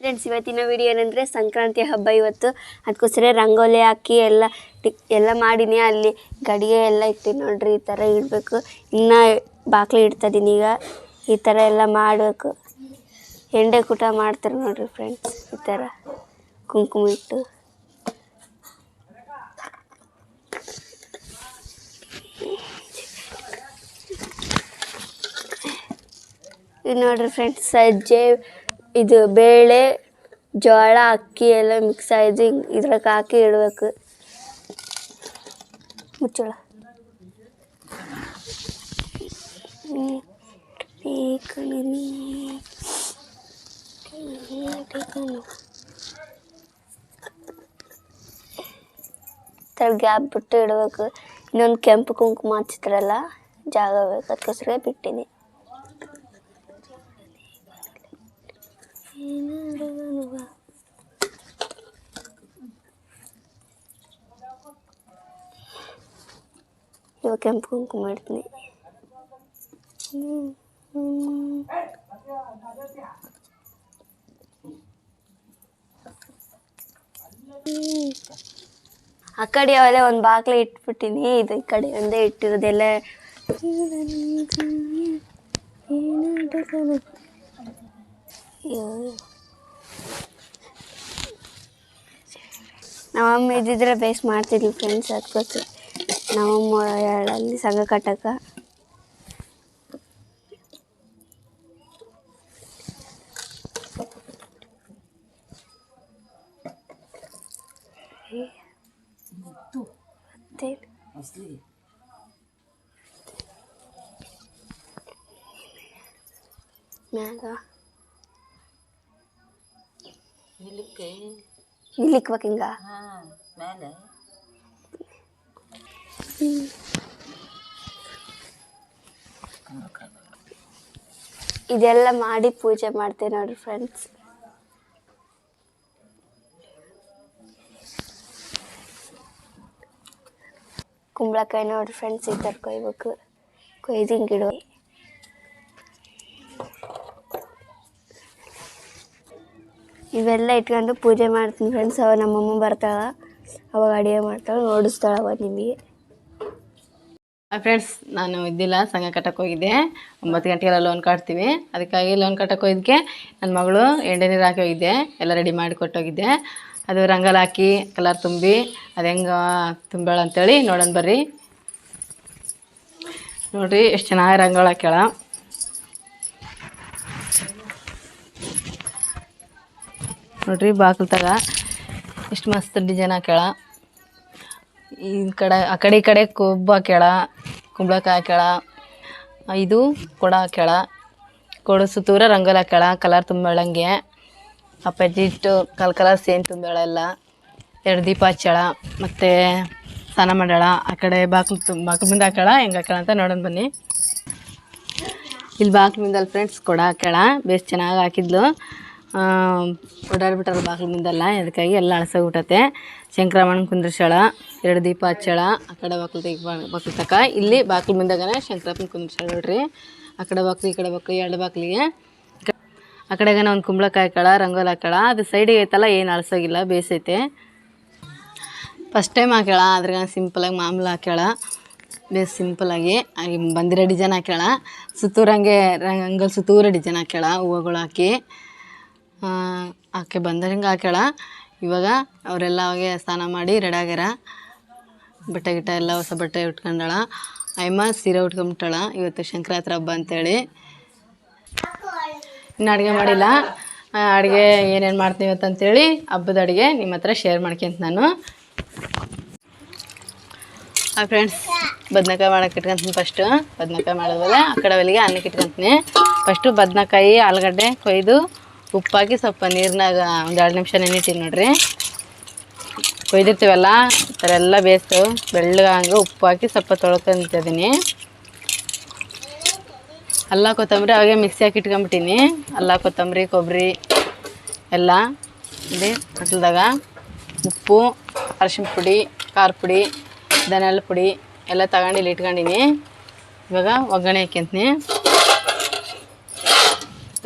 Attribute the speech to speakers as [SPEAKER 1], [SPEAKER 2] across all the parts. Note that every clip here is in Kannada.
[SPEAKER 1] ಫ್ರೆಂಡ್ಸ್ ಇವತ್ತಿನ ವಿಡಿಯೋ ಏನಂದರೆ ಸಂಕ್ರಾಂತಿ ಹಬ್ಬ ಇವತ್ತು. ಅದಕ್ಕೋಸ್ಕರ ರಂಗೋಲಿ ಹಾಕಿ ಎಲ್ಲ ಎಲ್ಲ ಮಾಡಿನಿ. ಅಲ್ಲಿ ಗಡಿಗೆ ಎಲ್ಲ ಇಟ್ಟಿನಿ ನೋಡ್ರಿ, ಈ ಥರ ಇಡಬೇಕು. ಇನ್ನು ಬಾಕ್ಲಿ ಇಡ್ತಾಯಿದ್ದೀನಿ ಈಗ. ಈ ಥರ ಎಲ್ಲ ಮಾಡಬೇಕು. ಎಂಡೆ ಕೂಟ ಮಾಡ್ತಾರೆ ನೋಡ್ರಿ ಫ್ರೆಂಡ್ಸ್ ಈ ಥರ ಕುಂಕುಮ ಇಟ್ಟು. ಇದು ನೋಡ್ರಿ ಫ್ರೆಂಡ್ಸ್ ಸಜ್ಜೆ ಇದು ಬೇಳೆ, ಜೋಳ, ಅಕ್ಕಿ ಎಲ್ಲ ಮಿಕ್ಸ್ ಆಯಿತು ಇದ್ರಾಗ ಹಾಕಿ ಇಡಬೇಕು. ಮುಚ್ಚಳ. ಗ್ಯಾಪ್ ಬಿಟ್ಟು ಇಡಬೇಕು. ಇನ್ನೊಂದು ಕೆಂಪು ಕುಂಕುಮ ಹಚ್ಚಿದ್ರಲ್ಲ, ಜಾಗ ಬೇಕು. ಅದಕ್ಕೋಸ್ಕರ ಬಿಟ್ಟಿನಿ. ಇವಾಗ ಕೆಂಪು ಕುಂಕುಮ ಇಡ್ತೀನಿ ಆ ಕಡೆ ಅವೆಲ್ಲ ಒಂದು ಬಾಗ್ಲು ಇಟ್ಬಿಟ್ಟಿನಿ ಇದು ಈ ಕಡೆ ಒಂದೇ ಇಟ್ಟಿರೋದೆಲ್ಲ ಅಯ್ಯೋ. ನಮ್ಮಮ್ಮ ಇದ್ದಿದ್ರೆ ಬೇಸ್ ಮಾಡ್ತಿದ್ವಿ ಫ್ರೆಂಡ್ಸ್ ಅದಕ್ಕೋಸ್ಕರ ನಮ್ಮಮ್ಮ ಹೇಳಲ್ಲಿ ಸಂಘ ಕಟ್ಟಕ ಮತ್ತೆ ಮ್ಯಾಗ
[SPEAKER 2] ಇಲ್ಲಕ್ಕೆ
[SPEAKER 1] ನಿಲ್ಲಿಕ್ಬೇಕು ಹಿಂಗ
[SPEAKER 2] ಹಾಂ ಮೇಲೆ.
[SPEAKER 1] ಇದೆಲ್ಲ ಮಾಡಿ ಪೂಜೆ ಮಾಡ್ತೇವೆ ನೋಡ್ರಿ ಫ್ರೆಂಡ್ಸ್ ಕುಂಬಳಕಾಯಿ ನೋಡ್ರಿ ಫ್ರೆಂಡ್ಸ್ ಈ ಥರ ಕೊಯ್ಬೇಕು. ಕೊಯ್ದು ಹಿಂಗೆ ಇಡುವ. ಇವೆಲ್ಲ ಇಟ್ಕೊಂಡು ಪೂಜೆ ಮಾಡ್ತೀನಿ ಫ್ರೆಂಡ್ಸ್ ಅವಾಗ ನಮ್ಮಮ್ಮ ಬರ್ತಾಳ. ಅವಾಗ ಅಡುಗೆ ಮಾಡ್ತಾಳೆ ನೋಡಿಸ್ತಾಳೆ ಅವಾಗ ನಿಮಗೆ.
[SPEAKER 2] ಫ್ರೆಂಡ್ಸ್ ನಾನು ಇದ್ದಿಲ್ಲ, ಸಂಘ ಕಟ್ಟಕ್ಕೆ ಹೋಗಿದ್ದೆ. ಒಂಬತ್ತು ಗಂಟೆಗೆಲ್ಲ ಲೋನ್ ಕಟ್ತೀವಿ. ಅದಕ್ಕಾಗಿ ಲೋನ್ ಕಟ್ಟಕ್ಕೆ ಹೋಗಿದ್ದಕ್ಕೆ ನನ್ನ ಮಗಳು ಎಣ್ಣೆ ನೀರು ಹಾಕಿ ಹೋಗಿದ್ದೆ. ಎಲ್ಲ ರೆಡಿ ಮಾಡಿ ಕೊಟ್ಟೋಗಿದ್ದೆ. ಅದು ರಂಗಲ್ ಹಾಕಿ ಕಲರ್ ತುಂಬಿ, ಅದು ಹೆಂಗೆ ತುಂಬೇಳ ಅಂತೇಳಿ ನೋಡೋಣ ಬರ್ರಿ. ನೋಡಿರಿ, ಎಷ್ಟು ಚೆನ್ನಾಗಿ ರಂಗೋಳ ಹಾಕ್ಯಾಳ. ನೋಡ್ರಿ ತಗ ಎಷ್ಟು ಮಸ್ತ್ ಡಿಸೈನ್ ಹಾಕ್ಯಾಳ. ಈ ಕಡೆ, ಆ ಕಡೆ ಈ ಕಡೆ ಕೊಬ್ಬು ಹಾಕ್ಯಾಳ, ಕುಂಬಳಕಾಯಿ ಹಾಕ್ಯಾಳ ಇದು ಕೊಡ ಹಾಕ್ಯಾಳ, ಕೊಡ ಸುತ್ತೂರ ರಂಗೋಲಿ ಹಾಕ್ಯಾಳ ಕಲರ್ ತುಂಬಳಂಗೆ ಅಪ್ಪಾಜಿ ಇಟ್ಟು ಕಲ್ ಕಲರ್ ಸೇಮ್ ತುಂಬಳ ಎಲ್ಲ ಎರಡು ದೀಪ ಹಚ್ಚಾಳ ಮತ್ತು ಸ್ನಾನ ಮಾಡ್ಯಾಳ, ಆ ಕಡೆ ಬಾಕ್ಲು ತುಂಬ ಬಾಕ್ಲು ಮುಂದೆ ಹಾಕ್ಯಾಳ, ಹೆಂಗೆ ಹಾಕ್ಯಾಳ ಅಂತ ನೋಡೋಣ ಬನ್ನಿ. ಇಲ್ಲಿ ಬಾಕ್ಲು ಮುಂದಲ್ಲಿ ಫ್ರೆಂಡ್ಸ್ ಕೊಡ ಹಾಕ್ಯಾಳ, ಬೇಸ್ ಚೆನ್ನಾಗಿ ಹಾಕಿದ್ಲು. ಓಡಾಡ್ಬಿಟ್ಟಾರ ಬಾಗಿಲು ಮುಂದೆಲ್ಲ ಅದಕ್ಕಾಗಿ ಎಲ್ಲ ಅಳಸೋಗ್ಬಿಟ್ಟತೆ ಶಂಕರಮ್ಮನ ಕುಂದ್ರಸಾಳ ಎರಡು ದೀಪ ಹಚ್ಚಾಳ ಆ ಕಡೆ ಬಾಕ್ಲು ತೆಗಿ ಬಾಕ್ಲು ತಕ. ಇಲ್ಲಿ ಬಾಗಿಲು ಮುಂದಾಗನೇ ಶಂಕರಪ್ಪನ ಕುಂದ್ರಸಾಳ ನೋಡ್ರಿ. ಆ ಕಡೆ ಬಾಕಲಿ ಈ ಕಡೆ ಬಾಕ್ಲು ಎರಡು ಬಾಕ್ಲಿಗೆ ಆ ಕಡೆಗನ ಒಂದು ಕುಂಬಳಕಾಯಿ ಕಳ ರಂಗೋಲಿ ಹಾಕಳ ಅದು ಸೈಡಿಗೆ ಐತಲ್ಲ, ಏನು ಅಳಸೋಗಿಲ್ಲ, ಬೇಸೈತೆ. ಫಸ್ಟ್ ಟೈಮ್ ಹಾಕ್ಯಾಳ ಅದ್ರಾಗ ಸಿಂಪಲಾಗಿ ಮಾಮೂಲು ಹಾಕ್ಯಾಳ. ಬೇಸ್ ಸಿಂಪಲಾಗಿ ಬಂದಿರೋ ಡಿಸೈನ್ ಹಾಕ್ಯಾಳ. ಸುತ್ತೂರಂಗೆ ರಂಗಲ್ ಸುತ್ತೂರ ಡಿಸೈನ್ ಹಾಕ್ಯಾಳ, ಹೂವುಗಳು ಹಾಕಿ. ಆಕೆ ಬಂದಂಗೆ ಹಾಕ್ಯಾಳ ಇವಾಗ ಅವರೆಲ್ಲ ಅವಾಗೆ ಸ್ನಾನ ಮಾಡಿ ರೆಡಿ ಆಗ್ಯಾರ. ಬಟ್ಟೆ ಗಿಟ್ಟ ಎಲ್ಲ ಹೊಸ ಬಟ್ಟೆ ಉಟ್ಕೊಂಡಾಳ. ಐಮ ಸೀರೆ ಉಟ್ಕೊಂಬಿಟ್ಟಾಳ. ಇವತ್ತು ಸಂಕ್ರಾಂತಿ ಹಬ್ಬ ಅಂತೇಳಿ. ಇನ್ನು ಅಡುಗೆ ಮಾಡಿಲ್ಲ. ಅಡುಗೆ ಏನೇನು ಮಾಡ್ತೀವಿ ಅಂತೇಳಿ ಹಬ್ಬದ ಅಡುಗೆ ನಿಮ್ಮ ಹತ್ರ ಶೇರ್ ಮಾಡ್ಕೊಂತ ನಾನು. ಹಾಂ ಫ್ರೆಂಡ್ಸ್ ಬದ್ನೆಕಾಯಿ ಮಾಡೋಕೆ ಇಟ್ಕೊಂತೀನಿ ಫಸ್ಟು ಬದ್ನೆಕಾಯಿ ಮಾಡೋದಲ್ಲ ಆ ಕಡೆ ಒಲಿಗೆ ಅನ್ನಕ್ಕೆ ಇಟ್ಕೊಂತೀನಿ. ಫಸ್ಟು ಬದ್ನೆಕಾಯಿ, ಆಲೂಗಡ್ಡೆ ಕೊಯ್ದು ಉಪ್ಪಾಕಿ ಸ್ವಲ್ಪ ನೀರಿನಾಗ ಒಂದು ಎರಡು ನಿಮಿಷ ನೆನಿತೀವಿ ನೋಡ್ರಿ. ಕೊಯ್ದಿರ್ತೀವಲ್ಲ, ಈ ಥರ ಎಲ್ಲ ಬೇಯಿಸ್ತು ಬೆಳ್ಳಗಂಗೆ, ಉಪ್ಪಾಕಿ ಸ್ವಲ್ಪ ತೊಳ್ಕೊಂತಿದ್ದೀನಿ ಅಲ್ಲ ಕೊತ್ತಂಬರಿ ಅವಾಗೆ ಮಿಕ್ಸಿ ಹಾಕಿ ಇಟ್ಕೊಂಬಿಟ್ಟೀನಿ. ಅಲ್ಲ ಕೊತ್ತಂಬರಿ, ಕೊಬ್ಬರಿ, ಎಲ್ಲ ಇಲ್ಲಿ ಕಟ್ಲದಾಗ ಉಪ್ಪು ಅರ್ಶಿನ ಪುಡಿ, ಖಾರ ಪುಡಿ, ಧನಿಯಾಲ ಪುಡಿ ಎಲ್ಲ ತಗೊಂಡು ಇಲ್ಲಿ ಇಟ್ಕೊಂಡಿನಿ. ಇವಾಗ ಒಗ್ಗರಣೆ ಹಾಕ್ಯಂತೀನಿ.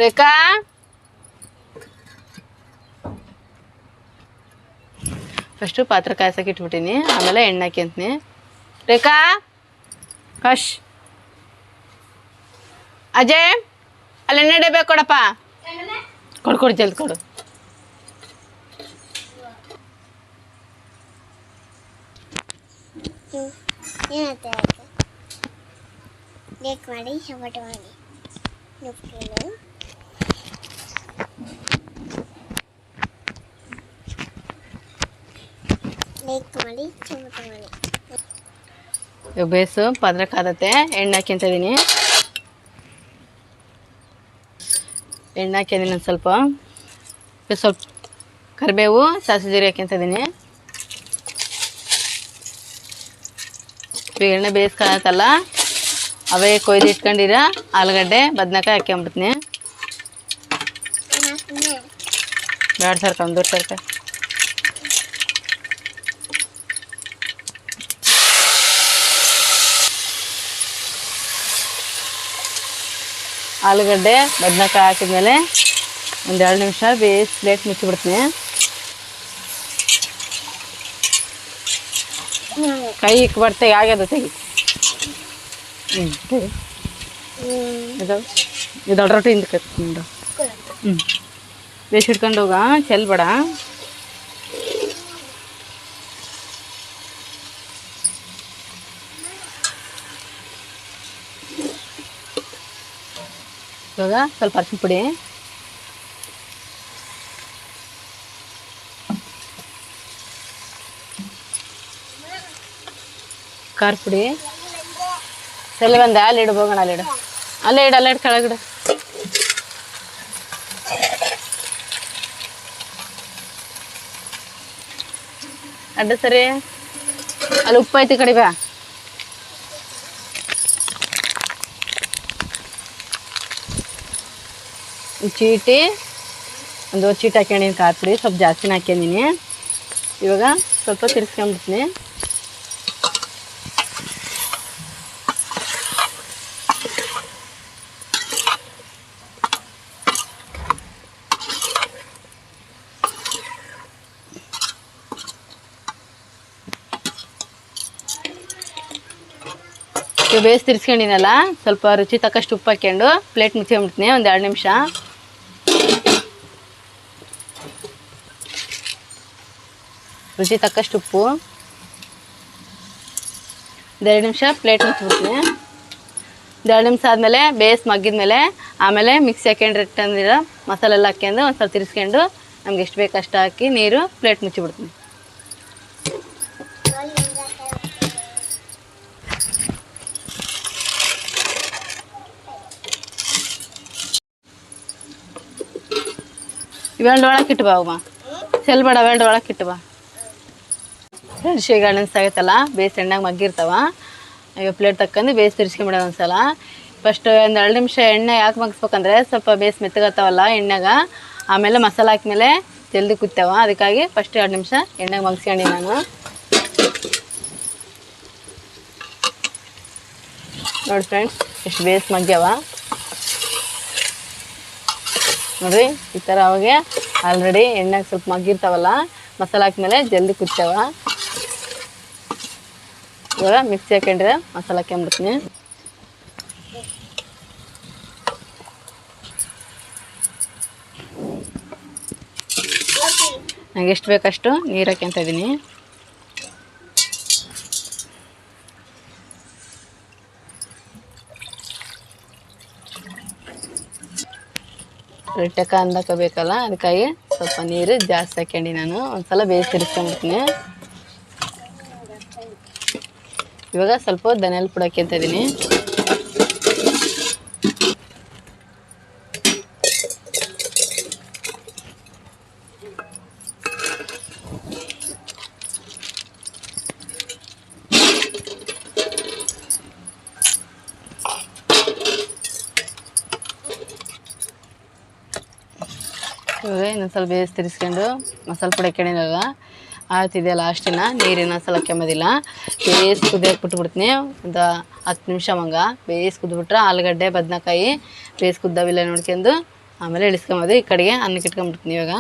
[SPEAKER 2] ರೇಖಾ! ಫಸ್ಟು ಪಾತ್ರೆ ಕಾಯ್ಸಕ್ಕೆ ಇಟ್ಬಿಟ್ಟಿನಿ ಆಮೇಲೆ ಎಣ್ಣೆ ಹಾಕ್ಯಂತೀನಿ ರೇಖಾ ಕಶ್ ಅಜಯ್ ಅಲ್ಲಿ ಎಣ್ಣೆ ಡಬ್ಬೆ ಕೊಡಪ್ಪ ಕೊಡು ಕೊಡು ಜಲ್ದಿ ಕೊಡು
[SPEAKER 3] ಏನಾಗ್ತದೆ ಬೇಕು ಮಾಡಿ ಟೊಮೆಟೊ ಮಾಡಿ ನುಗ್ಗೆನು ಬೇಕು ಮಾಡಿ ಟೊಮೆಟೊ ಮಾಡಿ
[SPEAKER 2] ಇವಾಗ ಬೇಸು ಪದ್ರಕ್ಕೆ ಕಾದತ್ತೆ ಎಣ್ಣೆ ಹಾಕ್ಯಂತ ಇದೀನಿ. ಎಣ್ಣೆ ಹಾಕಿದ್ದೀನಿ ಒಂದು ಸ್ವಲ್ಪ. ಸ್ವಲ್ಪ ಕರಿಬೇವು ಸಾಸಿವೆ ಜೀರಿಗೆ ಹಾಕ್ಯಂತ ಇದೀನಿ. ಇವಾಗ ಎಣ್ಣೆ ಬೇಯಿಸ್ಕೊಳತ್ತಲ್ಲ ಅವೇ ಕೊಯ್ದು ಇಟ್ಕೊಂಡಿರ ಆಲೂಗಡ್ಡೆ ಬದನೆಕಾಯಿ
[SPEAKER 3] ಹಾಕ್ಯಂಬಿಡ್ತೀನಿ.
[SPEAKER 2] ಎರಡು ಸರ್ಕ ಒಂದು ಸರ್ಕ ಆಲೂಗಡ್ಡೆ, ಬದನೆಕಾಯಿ ಹಾಕಿದ್ಮೇಲೆ ಒಂದು ಎರಡು ನಿಮಿಷ ಬೇಸ್ ಪ್ಲೇಟ್ ಮುಚ್ಚಿಬಿಡ್ತೀನಿ. ಕೈ ಇಕ್ಬಾರ್ದು ತೆಗಿ ಆಗ್ಯದ ತೆಗಿ. ಹ್ಞೂ ತೆಗಿ. ಇದು ಇದು ರೊಟ್ಟಿ ಹಿಂದಕ್ಕೆ ಹ್ಞೂ ಹಿಡ್ಕೊಂಡು ಹೋಗ ಚೆಲ್ಬೇಡ ಇವಾಗ ಸ್ವಲ್ಪ ಅರಿಶಿನ ಪುಡಿ. ಖಾರ ಪುಡಿ. ಸಲ ಬಂದ ಅಲ್ಲಿ ಇಡು ಹೋಗೋಣ ಅಲ್ಲಿ ಇಡು. ಅಲ್ಲೇ ಇಡು ಅಲ್ಲೇ ಇಡು, ಕೆಳಗಿಡು. ಅಡ್ಡ ಸರಿ. ಅಲ್ಲಿ ಉಪ್ಪು ಐತಿ ಕಡಿ ಬಾ ಒಂದ್ ಚೀಟಿ, ಒಂದು ಚೀಟಿ ಹಾಕ್ಯಂಡಿನಿ ಪುಡಿ ಸ್ವಲ್ಪ ಜಾಸ್ತಿ ಹಾಕ್ಯಂದಿನಿ ಇವಾಗ ಸ್ವಲ್ಪ ತಿರ್ಸ್ಕೊಂಡ್ಬಿಡ್ತೀನಿ ಬೇಸ್ ತಿರ್ಸ್ಕೊಂಡಿನಲ್ಲ, ಸ್ವಲ್ಪ ರುಚಿ ತಕ್ಕಷ್ಟು ಉಪ್ಪು ಹಾಕ್ಯಂಡು ಪ್ಲೇಟ್ ಮುಚ್ಕೊಂಡ್ಬಿಡ್ತೀನಿ ಒಂದು ಎರಡು ನಿಮಿಷ. ರುಚಿ ತಕ್ಕಷ್ಟು ಉಪ್ಪು. ಎರಡು ನಿಮಿಷ ಪ್ಲೇಟ್ ಮುಚ್ಚಿಬಿಡ್ತೀನಿ ಎರಡು ನಿಮಿಷ ಆದಮೇಲೆ ಬೇಸ್ ಮಗ್ಗಿದ್ಮೇಲೆ ಆಮೇಲೆ ಮಿಕ್ಸಿ ಹಾಕೊಂಡು ಇಟ್ಟಂದಿರ ಮಸಾಲೆ ಎಲ್ಲ ಹಾಕ್ಯಂಡು ಒಂದು ಸ್ವಲ್ಪ ತಿರ್ಸ್ಕೊಂಡು ನಮ್ಗೆ ಎಷ್ಟು ಬೇಕು ಹಾಕಿ ನೀರು ಪ್ಲೇಟ್ ಮುಚ್ಚಿಬಿಡ್ತೀನಿ. ಇವೆರಡು ಒಳಗೆ ಇಟ್ಟು ಬಾ ಅಮ್ಮ ಚೆಲ್ಬೇಡ ಅವೆರಡು ಒಳಗೆ ಬಾ. ಶೇಗಾಣಿ ಆಗೈತಲ್ಲ ಬೇಸ್ ಎಣ್ಣೆಗೆ ಮಗ್ಗಿರ್ತಾವ. ಈಗ ಪ್ಲೇಟ್ ತಕ್ಕಂದು ಬೇಸ್ ತಿರ್ಸ್ಕೊಂಬಿಡೋದು ಒಂದ್ಸಲ. ಫಸ್ಟ್ ಒಂದು ಎರಡು ನಿಮಿಷ ಎಣ್ಣೆ ಯಾಕೆ ಮಗ್ಸ್ಬೇಕಂದ್ರೆ ಸ್ವಲ್ಪ ಬೇಸ್ ಮೆತ್ತಗತ್ತಾವಲ್ಲ ಎಣ್ಣೆಗ, ಆಮೇಲೆ ಮಸಾಲೆ ಹಾಕಿದ್ಮೇಲೆ ಜಲ್ದಿ ಕುತ್ತಾವ ಅದಕ್ಕಾಗಿ ಫಸ್ಟ್ ಎರಡು ನಿಮಿಷ ಎಣ್ಣೆಗೆ ಮಗ್ಸ್ಕೊಂಡು ನಾನು. ನೋಡಿ ಫ್ರೆಂಡ್ಸ್ ಎಷ್ಟು ಬೇಸ್ ಮಗ್ಗ್ಯಾವ. ನೋಡ್ರಿ, ಈ ಥರ ಅವಾಗೆ ಆಲ್ರೆಡಿ ಎಣ್ಣೆಗೆ ಸ್ವಲ್ಪ ಮಗ್ಗಿರ್ತಾವಲ್ಲ, ಮಸಾಲೆ ಹಾಕಿದ್ಮೇಲೆ ಜಲ್ದಿ ಕುತ್ತಾವ ಇವಾಗ ಮಿಕ್ಸಿ ಹಾಕೊಂಡ್ರೆ ಮಸಾಲ ಹಾಕೊಂಡ್ಬಿಡ್ತೀನಿ ನಂಗೆ ಎಷ್ಟು ಬೇಕಷ್ಟು ನೀರು ಹಾಕ್ಯಂತ ಇದ್ದೀನಿ. ರೊಟ್ಟೆಕ ಅಂದಕ ಬೇಕಲ್ಲ? ಅದಕ್ಕಾಗಿ ಸ್ವಲ್ಪ ನೀರು ಜಾಸ್ತಿ ಹಾಕ್ಯಂಡಿ ನಾನು. ಒಂದ್ಸಲ ಬೇಯಿಸಿ ತಿರ್ಸ್ಕೊಂಡ್ಬಿಡ್ತೀನಿ ಇವಾಗ ಸ್ವಲ್ಪ ಧನಿಯಾಲ ಪುಡಿ ಅಂತ ಇದ್ದೀನಿ ಇವಾಗ ಇನ್ನೊಂದು ಸ್ವಲ್ಪ ಬೇಯಿಸಿ ತಿರ್ಸ್ಕೊಂಡು ಮಸಾಲೆ ಪುಡಿ ಹಾಕ್ಯಣಿನಲ್ಲ ಆಗ್ತಿದೆ ಲಾಸ್ಟಿನ ನೀರಿನ ಸಲ ಕೆಮ್ಮದಿಲ್ಲ ಬೇಸ್ ಕುದಿಯಕ್ಕೆ ಬಿಟ್ಬಿಡ್ತೀನಿ, ಒಂದು ಹತ್ತು ನಿಮಿಷ ಮಂಗ ಬೇಸ್ ಕುದ್ಬಿಟ್ರೆ ಆಲೂಗಡ್ಡೆ, ಬದನೆಕಾಯಿ, ಬೇಸ್ ಕುದ್ದಾವಿಲ್ಲ ನೋಡ್ಕೊಂಡು ಆಮೇಲೆ ಇಳಿಸ್ಕೊಂಬೋದು. ಈ ಕಡೆಗೆ ಅನ್ನಕ್ಕೆ ಇಟ್ಕೊಂಬಿಡ್ತೀನಿ ಇವಾಗ.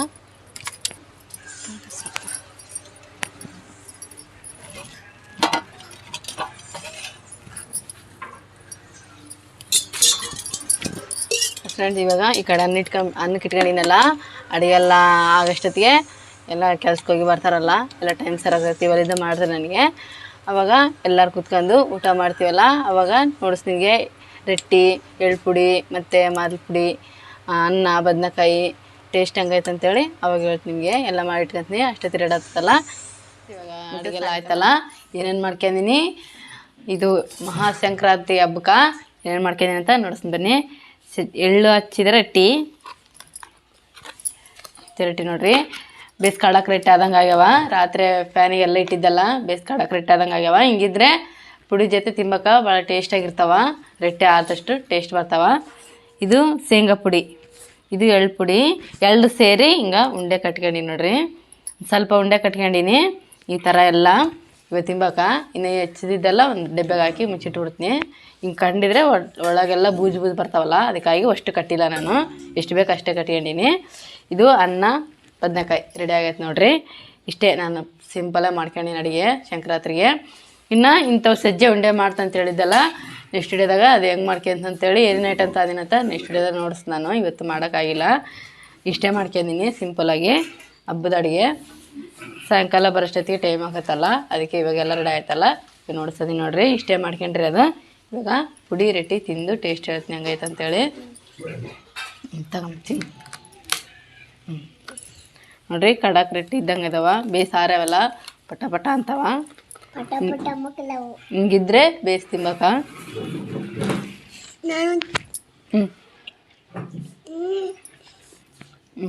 [SPEAKER 2] ಫ್ರೆಂಡ್ಸ್ ಇವಾಗ ಈ ಕಡೆ ಅನ್ನ ಇಟ್ಕೊಂಡು ಅನ್ನಕ್ಕೆ ಇಟ್ಕೊಂಡಿನಲ್ಲ ಎಲ್ಲ ಆಗೋಷ್ಟೊತ್ತಿಗೆ ಎಲ್ಲ ಕೆಲ್ಸಕ್ಕೆ ಹೋಗಿ ಬರ್ತಾರಲ್ಲ, ಎಲ್ಲ ಟೈಮ್ ಸರಿಯಾಗತ್ತೆ ಇದು ಮಾಡಿದ್ರೆ ನನಗೆ. ಅವಾಗ ಎಲ್ಲರೂ ಕುತ್ಕೊಂಡು ಊಟ ಮಾಡ್ತೀವಲ್ಲ, ಅವಾಗ ನೋಡಿಸ್ ನಿಮಗೆ ರೊಟ್ಟಿ ಎಳ್ಳು ಪುಡಿ ಮತ್ತು ಮಾದಲ್ ಪುಡಿ ಅನ್ನ, ಬದನೆಕಾಯಿ ಟೇಸ್ಟ್ ಹೆಂಗೈತೆ ಅಂತೇಳಿ ಅವಾಗ ಹೇಳ್ತೀನಿ ನಿಮಗೆ ಎಲ್ಲ ಮಾಡಿ ಇಟ್ಕೊಂತೀನಿ ಅಷ್ಟೊತ್ತಿ ಇವಾಗ ಆಗ್ತದಲ್ಲ. ಇವಾಗ ಅಡುಗೆಲ್ಲ ಆಯ್ತಲ್ಲ, ಏನೇನು ಮಾಡ್ಕೊಂಡಿನಿ ಇದು ಮಹಾಸಂಕ್ರಾಂತಿ ಹಬ್ಬಕ್ಕೆ ಏನೇನು ಮಾಡ್ಕೊಂಡಿನಿ ಅಂತ ನೋಡಿಸ್ತೀನಿ ಬನ್ನಿ. ಎಳ್ಳು ಹಚ್ಚಿದ ರೊಟ್ಟಿ. ರೊಟ್ಟಿ ನೋಡ್ರಿ. ಬೇಸ್ ಕಾಡಕ್ಕೆ ರೆಟ್ಟಿ ಆದಂಗೆ ಆಗ್ಯಾವ. ರಾತ್ರಿ ಫ್ಯಾನಿಗೆಲ್ಲ ಇಟ್ಟಿದ್ದಲ್ಲ ಬೇಸ್ ಕಾಡಕ್ಕೆ ರೆಟ್ಟಿ ಆದಂಗೆ ಆಗ್ಯಾವ. ಹಿಂಗಿದ್ರೆ ಪುಡಿ ಜೊತೆ ತಿಂಬಕ್ಕೆ ಭಾಳ ಟೇಸ್ಟಾಗಿರ್ತಾವ ರೊಟ್ಟಿ ಆದಷ್ಟು ಟೇಸ್ಟ್ ಬರ್ತಾವ. ಇದು ಶೇಂಗಾ ಪುಡಿ. ಇದು ಎಳ್ಳು ಪುಡಿ. ಎಳ್ಳು ಸೇರಿ ಹಿಂಗೆ ಉಂಡೆ ಕಟ್ಕೊಂಡೀನಿ ನೋಡ್ರಿ. ಸ್ವಲ್ಪ ಉಂಡೆ ಕಟ್ಕೊಂಡೀನಿ. ಈ ಥರ ಎಲ್ಲ ಇವಾಗ ತಿಂಬಕ ಇನ್ನು ಹೆಚ್ಚಿದ್ದೆಲ್ಲ ಒಂದು ಡಬ್ಬೆಗೆ ಹಾಕಿ ಮುಚ್ಚಿಟ್ಟು ಬಿಡ್ತೀನಿ. ಹಿಂಗೆ ಕಂಡಿದ್ರೆ ಒಳ್- ಒಳಗೆಲ್ಲ ಬೂಜು ಬೂಜು ಬರ್ತಾವಲ್ಲ, ಅದಕ್ಕಾಗಿ ಅಷ್ಟು ಕಟ್ಟಿಲ್ಲ ನಾನು. ಎಷ್ಟು ಬೇಕು ಅಷ್ಟೇ ಕಟ್ಕೊಂಡೀನಿ. ಇದು ಅನ್ನ ಬದನೆಕಾಯಿ ರೆಡಿ ಆಗೈತೆ ನೋಡ್ರಿ. ಇಷ್ಟೇ ನಾನು ಸಿಂಪಲಾಗಿ ಮಾಡ್ಕೊಂಡೀನಿ ಅಡುಗೆ ಸಂಕ್ರಾಂತಿಗೆ ಇನ್ನು ಇಂಥವು ಸಜ್ಜೆ ಉಂಡೆ ಮಾಡ್ತಂತ ಹೇಳಿದ್ದಲ್ಲ ನೆಕ್ಸ್ಟ್ ಡೇದಾಗ ಅದು ಹೆಂಗೆ ಮಾಡ್ಕೊಂತ ಅಂತೇಳಿ ನೈಟ್ ಅಂತ ಅದಿನಂತ ನೆಕ್ಸ್ಟ್ ಡೇದಾಗ ನೋಡಿಸ್ ನಾನು, ಇವತ್ತು ಮಾಡೋಕ್ಕಾಗಿಲ್ಲ ಇಷ್ಟೇ ಮಾಡ್ಕೊಂಡಿನಿ ಸಿಂಪಲಾಗಿ ಹಬ್ಬದ ಅಡುಗೆ. ಸಾಯಂಕಾಲ ಬರೋಷ್ಟೊತ್ತಿಗೆ ಟೈಮ್ ಆಗತ್ತಲ್ಲ, ಅದಕ್ಕೆ ಇವಾಗೆಲ್ಲ ರೆಡಿ ಆಯ್ತಲ್ಲ. ಈಗ ನೋಡಿಸೋದಿ ನೋಡ್ರಿ, ಇಷ್ಟೇ ಮಾಡ್ಕೊಂಡ್ರಿ ಅದು. ಇವಾಗ ಪುಡಿ, ರೊಟ್ಟಿ ತಿಂದು ಟೇಸ್ಟ್ ಹೇಳ್ತೀನಿ ಹಂಗೈತೆ ಅಂತೇಳಿ ತಗೊಂತೀನಿ ನೋಡ್ರಿ ಕಡಕ್ ರೊಟ್ಟಿ ಇದ್ದಂಗೆ ಇದಾವ ಬೇಸಾರ ಅವೆಲ್ಲ ಪಟ ಪಟ ಅಂತವ. ಹಿಂಗಿದ್ರೆ ಬೇಸ್ ತಿಂಬಕ ಹ್ಞೂ ಹ್ಞೂ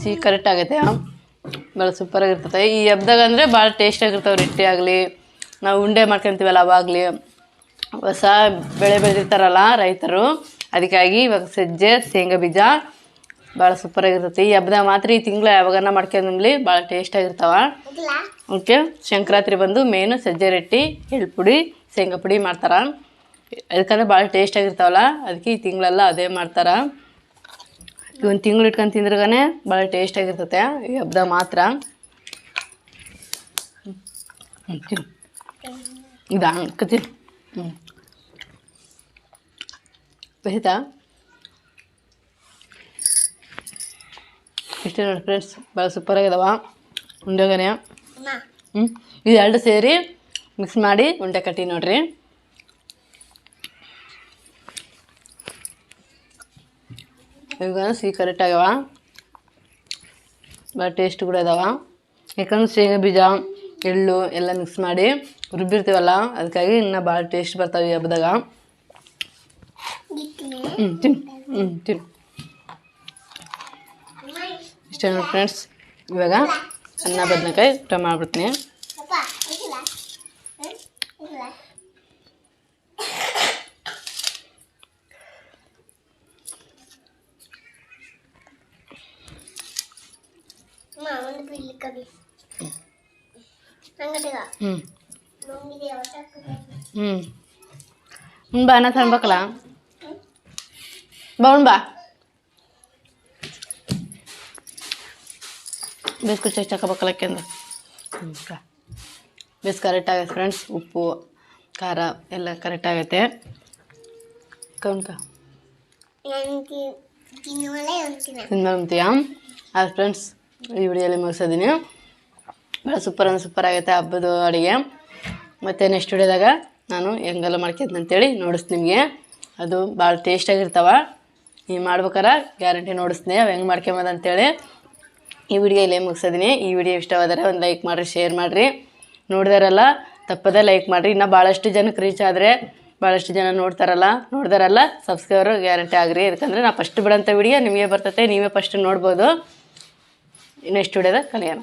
[SPEAKER 2] ಸಿಹಿ ಕರೆಕ್ಟ್ ಆಗೈತೆ. ಭಾಳ ಸೂಪರಾಗಿರ್ತದೆ ಈ ಹಬ್ದಾಗ ಅಂದರೆ ಭಾಳ ಟೇಸ್ಟಾಗಿರ್ತಾವೆ ರೊಟ್ಟಿ ಆಗಲಿ. ನಾವು ಉಂಡೆ ಮಾಡ್ಕೊಂತೀವಲ್ಲ ಅವಾಗಲಿ. ಹೊಸ ಬೆಳೆ ಬೆಳೆದಿರ್ತಾರಲ್ಲ ರೈತರು. ಅದಕ್ಕಾಗಿ ಇವಾಗ ಸಜ್ಜೆ ಶೇಂಗಾ ಬೀಜ ಭಾಳ ಸೂಪರಾಗಿರ್ತೈತಿ ಈ ಹಬ್ದಾಗ ಮಾತ್ರ ಈ ತಿಂಗಳು ಯಾವಾಗನ ಮಾಡ್ಕೊಂಡ್ಲಿ ಭಾಳ ಟೇಸ್ಟಾಗಿರ್ತಾವ ಓಕೆ ಸಂಕ್ರಾಂತಿ ಬಂದು ಮೇನು ಸಜ್ಜೆ ರೊಟ್ಟಿ, ಎಳ್ಳು ಪುಡಿ, ಶೇಂಗಾ ಪುಡಿ ಮಾಡ್ತಾರೆ. ಅದಕ್ಕಂದ್ರೆ ಭಾಳ ಟೇಸ್ಟಾಗಿರ್ತಾವಲ್ಲ ಅದಕ್ಕೆ ಈ ತಿಂಗಳೆಲ್ಲ ಅದೇ ಮಾಡ್ತಾರೆ. ಈ ಒಂದು ತಿಂಗಳು ಇಟ್ಕೊಂಡು ತಿಂದ್ರಗಾನೆ ಭಾಳ ಟೇಸ್ಟಾಗಿರ್ತತೆ ಈ ಹಬ್ಬದಾಗ ಮಾತ್ರ. ಇದು ಹ್ಞೂ ಬೇಯ್ತಾ ಇಷ್ಟೇ ನೋಡಿ ಫ್ರೆಂಡ್ಸ್ ಭಾಳ ಸೂಪರಾಗಿದಾವ ಉಂಡೆಗನೆ ಹ್ಞೂ ಇದು ಎರಡು ಸೇರಿ ಮಿಕ್ಸ್ ಮಾಡಿ ಉಂಡೆ ಕಟ್ಟಿ ನೋಡ್ರಿ ಈಗ ಸಿಹಿ ಕರೆಕ್ಟ್ ಆಗ್ಯಾವ ಭಾಳ ಟೇಸ್ಟ್ ಕೂಡ ಇದಾವ ಯಾಕಂದ್ರೆ ಶೇಂಗಾ ಬೀಜ ಎಳ್ಳು ಎಲ್ಲ ಮಿಕ್ಸ್ ಮಾಡಿ ರುಬ್ಬಿರ್ತೀವಲ್ಲ ಅದಕ್ಕಾಗಿ ಇನ್ನೂ ಭಾಳ ಟೇಸ್ಟ್ ಬರ್ತಾವೆ ಈ ಹಬ್ಬದಾಗ ತಿನ್ನು ಹ್ಞೂ ತಿನ್ನು ಇಷ್ಟೇ ನೋಡಿ ಫ್ರೆಂಡ್ಸ್ ಇವಾಗ ಅನ್ನ ಬದನೆಕಾಯಿ ಊಟ ಮಾಡ್ಬಿಡ್ತೀನಿ
[SPEAKER 3] ಅಪ್ಪ ಇಲ್ಲ ಇಲ್ಲ ಅಮ್ಮ ಒಂದು ಬಿಲ್ಲಿ ಕಬಿ ಅಂಗಡಿಗ
[SPEAKER 2] ಹ್ಞೂ
[SPEAKER 3] ನುಂಗಿದೆ ಹೊಸ
[SPEAKER 2] ಹ್ಞೂ ಹ್ಞೂ ಬಾ ಅನ್ನ ತಿನ್ಬೇಕಲ್ಲ ಬಾ ಉಣ್ ಬಾ ಬಿಸ್ಕುಟ್ ಎಷ್ಟು ಹಾಕೋಬೇಕಲ್ಲ ಕೆಂದು ಬಿಸ್ ಬೇಸ್ ಕರೆಕ್ಟ್ ಆಗೈತೆ ಫ್ರೆಂಡ್ಸ್ ಉಪ್ಪು ಖಾರ ಎಲ್ಲ ಕರೆಕ್ಟ್ ಆಗೈತೆ ಉಣ್ತೀಯ ಅದು ಫ್ರೆಂಡ್ಸ್ ಈ ವಿಡಿಯೋಲಿ ಮುಗಿಸಿದ್ದೀನಿ ಭಾಳ ಸೂಪರ್ ಅಂದ್ರೆ ಸೂಪರ್ ಆಗೈತೆ ಹಬ್ಬದ ಅಡುಗೆ. ಮತ್ತು ನೆಕ್ಸ್ಟ್ ವಿಡಿಯೋದಾಗ ನಾನು ಹೆಂಗೆಲ್ಲ ಮಾಡ್ಕೊತೀನಿ ಅಂತೇಳಿ ನೋಡಿಸ್ ನಿಮಗೆ. ಅದು ಭಾಳ ಟೇಸ್ಟಾಗಿರ್ತಾವ ನೀವು ಮಾಡ್ಬೇಕಾರ ಗ್ಯಾರಂಟಿ ನೋಡಿಸ್ತೀನಿ ಅವು ಹೆಂಗೆ ಮಾಡ್ಕೊಂಬೋದು ಅಂತೇಳಿ ಈ ವಿಡಿಯೋ ಇಲ್ಲೇ ಮುಗಿಸೋದಿನಿ. ಈ ವಿಡಿಯೋ ಇಷ್ಟವಾದರೆ ಒಂದು ಲೈಕ್ ಮಾಡಿರಿ ಶೇರ್ ಮಾಡಿರಿ. ನೋಡಿದಾರಲ್ಲ, ತಪ್ಪದೇ ಲೈಕ್ ಮಾಡಿರಿ. ಇನ್ನೂ ಭಾಳಷ್ಟು ಜನಕ್ಕೆ ರೀಚ್ ಆದರೆ ಭಾಳಷ್ಟು ಜನ ನೋಡ್ತಾರಲ್ಲ, ನೋಡ್ದಾರಲ್ಲ ಸಬ್ಸ್ಕ್ರೈಬರು ಗ್ಯಾರಂಟಿ ಆಗ್ರಿ. ಯಾಕಂದರೆ ನಾ ಫಸ್ಟ್ ಬಿಡೋಂಥ ವಿಡಿಯೋ ನಿಮಗೆ ಬರ್ತೈತೆ, ನೀವೇ ಫಸ್ಟ್ ನೋಡ್ಬೋದು. ನೆಕ್ಸ್ಟ್ ವಿಡಿಯೋದ ಕಲಿಯೋಣ.